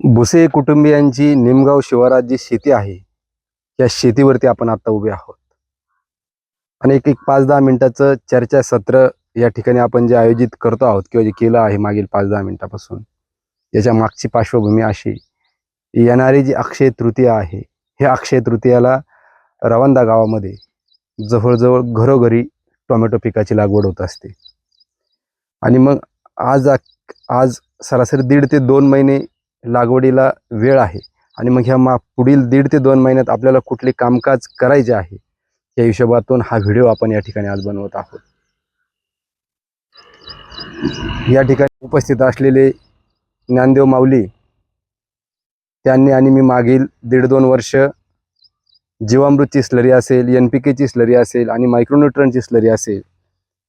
भुसे कुटुंबियांची निमगाव शिवारात जी शेती आहे. या शेतीवरती आपण आता उभे आहोत. आणि एक एक पाच दहा मिनिटाचं चर्चासत्र या ठिकाणी आपण जे आयोजित करतो आहोत किंवा जे केलं आहे मागील पाच दहा मिनिटापासून याच्या मागची पार्श्वभूमी अशी येणारी जी अक्षय तृतीया आहे हे अक्षय तृतीयाला रवंदा गावामध्ये जवळजवळ घरोघरी टोमॅटो पिकाची लागवड होत असते. आणि मग आज आज सरासरी दीड ते दोन महिने लागवडीला वेळ आहे. आणि मग ह्या मा पुढील दीड ते दोन महिन्यात आपल्याला कुठले कामकाज करायचे आहे या हिशोबातून हा व्हिडिओ आपण या ठिकाणी आज बनवत आहोत. या ठिकाणी उपस्थित असलेले ज्ञानदेव माऊली त्यांनी आणि मी मागील दीड दोन वर्ष जीवामृतची स्लरी असेल एन पी केची स्लरी असेल आणि मायक्रोन्युट्रनची स्लरी असेल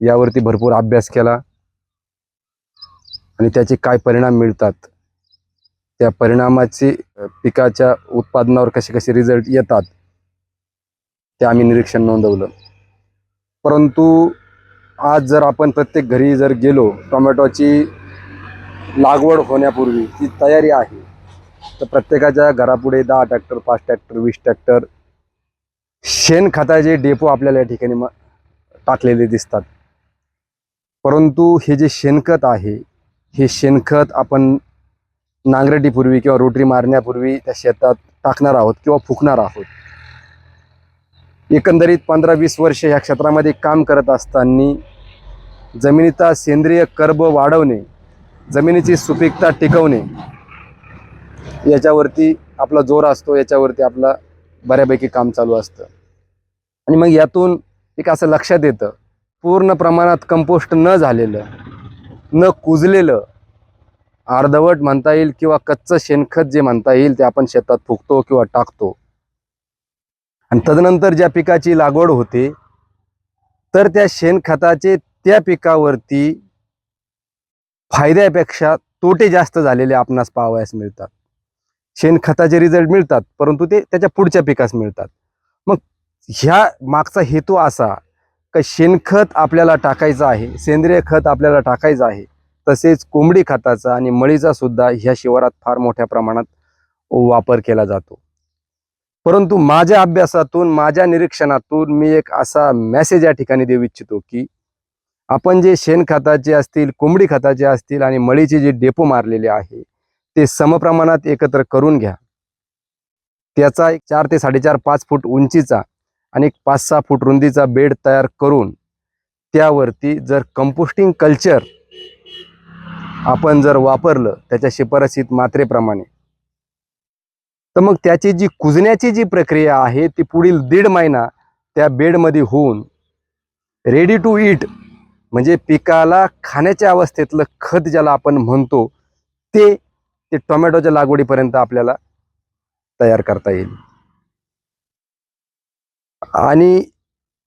यावरती भरपूर अभ्यास केला. आणि त्याचे काय परिणाम मिळतात त्या परिणामाचे पिकाच्या उत्पादनावर कसे कसे रिझल्ट येतात ते आम्ही निरीक्षण नोंदवलं. परंतु आज जर आपण प्रत्येक घरी जर गेलो टोमॅटोची लागवड होण्यापूर्वी ती तयारी आहे तर प्रत्येकाच्या घरापुढे दहा ट्रॅक्टर पाच ट्रॅक्टर वीस ट्रॅक्टर शेणखताचे डेपो आपल्याला या ठिकाणी म- टाकलेले दिसतात. परंतु हे जे शेणखत आहे हे शेणखत आपण नांगरटीपूर्वी किंवा रोटरी मारण्यापूर्वी त्या शेतात टाकणार आहोत किंवा फुकणार आहोत. एकंदरीत पंधरा वीस वर्ष ह्या क्षेत्रामध्ये काम करत असताना जमिनीचा सेंद्रिय कर्ब वाढवणे जमिनीची सुपीकता टिकवणे याच्यावरती आपला जोर असतो याच्यावरती आपला बऱ्यापैकी काम चालू असतं. आणि मग यातून एक असं लक्षात येतं पूर्ण प्रमाणात कंपोस्ट न झालेलं न कुजलेलं अर्धवट म्हणता येईल किंवा कच्चं शेणखत जे म्हणता येईल ते आपण शेतात फुकतो किंवा टाकतो. आणि तदनंतर ज्या पिकाची लागवड होते तर त्या शेणखताचे त्या पिकावरती फायद्यापेक्षा तोटे जास्त झालेले आपणास पाहावयास मिळतात. शेणखताचे रिझल्ट मिळतात परंतु ते त्याच्या पुढच्या पिकास मिळतात. मग ह्या मागचा हेतू असा का शेणखत आपल्याला टाकायचं आहे सेंद्रिय खत आपल्याला टाकायचं आहे तसेच कोंबडी खताचा आणि मळीचा सुद्धा ह्या शिवारात फार मोठ्या प्रमाणात वापर केला जातो. परंतु माझ्या अभ्यासातून माझ्या निरीक्षणातून मी एक असा मेसेज या ठिकाणी देऊ इच्छितो की आपण जे शेणखताचे असतील कोंबडी खताचे असतील आणि मळीचे जे डेपो मारलेले आहे ते समप्रमाणात एकत्र करून घ्या. त्याचा एक चार ते साडेचार पाच फूट उंचीचा आणि एक पाच सहा फूट रुंदीचा बेड तयार करून त्यावरती जर कंपोस्टिंग कल्चर आपण जर वापरलं त्याच्या शिफारसीत मात्रेप्रमाणे तर मग त्याची जी कुजण्याची जी प्रक्रिया आहे ती पुढील दीड महिना त्या बेडमध्ये होऊन रेडी टू इट म्हणजे पिकाला खाण्याच्या अवस्थेतलं खत ज्याला आपण म्हणतो ते ते टोमॅटोच्या लागवडीपर्यंत आपल्याला तयार करता येईल. आणि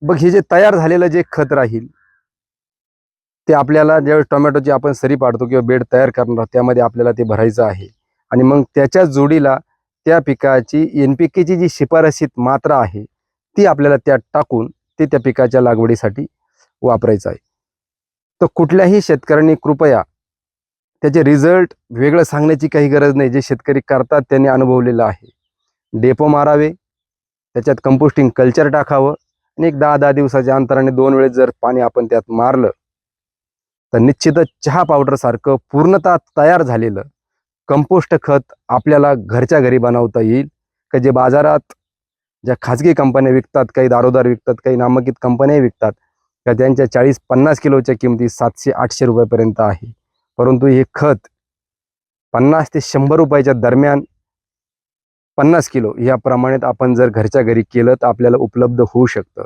बघ हे जे तयार झालेलं जे खत राहील ते आपल्याला ज्यावेळेस टोमॅटोची आपण सरी पाडतो किंवा बेड तयार करणार त्यामध्ये आपल्याला ते भरायचं आहे. आणि मग त्याच्या जोडीला त्या पिकाची एन पी केची जी शिफारसीत मात्रा आहे ती आपल्याला त्यात टाकून ते त्या पिकाच्या लागवडीसाठी वापरायचं आहे. तर कुठल्याही शेतकऱ्यांनी कृपया त्याचे रिझल्ट वेगळं सांगण्याची काही गरज नाही जे शेतकरी करतात त्यांनी अनुभवलेलं आहे. डेपो मारावे त्याच्यात कंपोस्टिंग कल्चर टाकावं आणि एक दहा दहा दिवसाच्या अंतराने दोन वेळेस जर पाणी आपण त्यात मारलं तर निश्चितच चहा पावडरसारखं पूर्णतः तयार झालेलं कंपोस्ट खत आपल्याला घरच्या घरी बनवता येईल. का जे बाजारात ज्या खाजगी कंपन्या विकतात काही दारोदार विकतात काही नामांकित कंपन्याही विकतात का त्यांच्या चाळीस पन्नास किलोच्या किमती सातशे आठशे रुपयापर्यंत आहे. परंतु हे खत पन्नास ते शंभर रुपयाच्या दरम्यान पन्नास किलो या प्रमाणात आपण जर घरच्या घरी केलं तर आपल्याला उपलब्ध होऊ शकतं.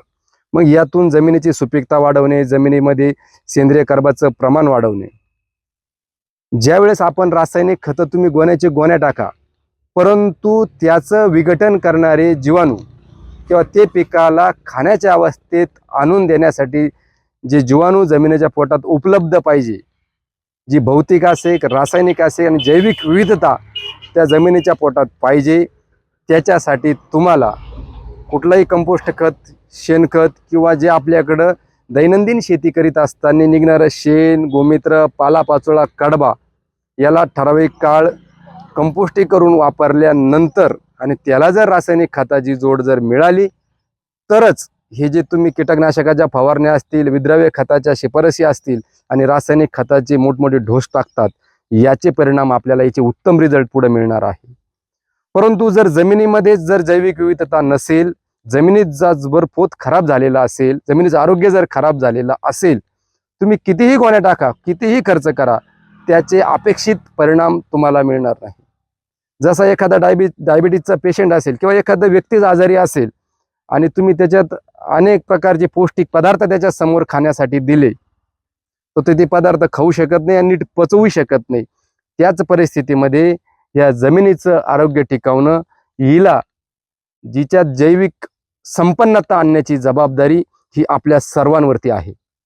मग यातून जमिनीची सुपीकता वाढवणे जमिनीमध्ये सेंद्रिय कर्बाचं प्रमाण वाढवणे. ज्यावेळेस आपण रासायनिक खतं तुम्ही गोण्याचे गोण्या टाका परंतु त्याचं विघटन करणारे जीवाणू किंवा ते पिकाला खाण्याच्या अवस्थेत आणून देण्यासाठी जे जीवाणू जमिनीच्या पोटात उपलब्ध पाहिजे जी भौतिक असे रासायनिक असे आणि जैविक विविधता त्या जमिनीच्या पोटात पाहिजे त्याच्यासाठी तुम्हाला कुठलंही कंपोस्ट खत शेणखत किंवा जे आपल्याकडं दैनंदिन शेती करीत असताना निघणारं शेण गोमित्र पालापाचोळा कडबा याला ठराविक काळ कंपोस्टी करून वापरल्यानंतर आणि त्याला जर रासायनिक खताची जोड जर मिळाली तरच हे जे तुम्ही कीटकनाशकाच्या फवारण्या असतील विद्रव्य खताच्या शिफारसी असतील आणि रासायनिक खताचे मोठमोठे ढोस टाकतात याचे परिणाम आपल्याला याचे उत्तम रिझल्ट पुढे मिळणार आहे. परंतु जर जमिनीमध्ये जर जैविक विविधता नसेल जमिनीचा जर पोत खराब झालेला असेल जमिनीचं आरोग्य जर खराब झालेलं असेल तुम्ही कितीही गोण्या टाका कितीही खर्च करा त्याचे अपेक्षित परिणाम तुम्हाला मिळणार नाही. जसा एखादा डायबि डायबिटीजचा पेशंट असेल किंवा एखादा व्यक्तीच आजारी असेल आणि तुम्ही त्याच्यात अनेक प्रकारचे पौष्टिक पदार्थ त्याच्यासमोर खाण्यासाठी दिले तर तो ते पदार्थ खाऊ शकत नाही आणि नीट पचवू शकत नाही. त्याच परिस्थितीमध्ये या जमिनीचं आरोग्य टिकवणं हिला जिच्यात जैविक संपन्नता आणण्याची जबाबदारी ही आपल्या सर्वांवरती आहे.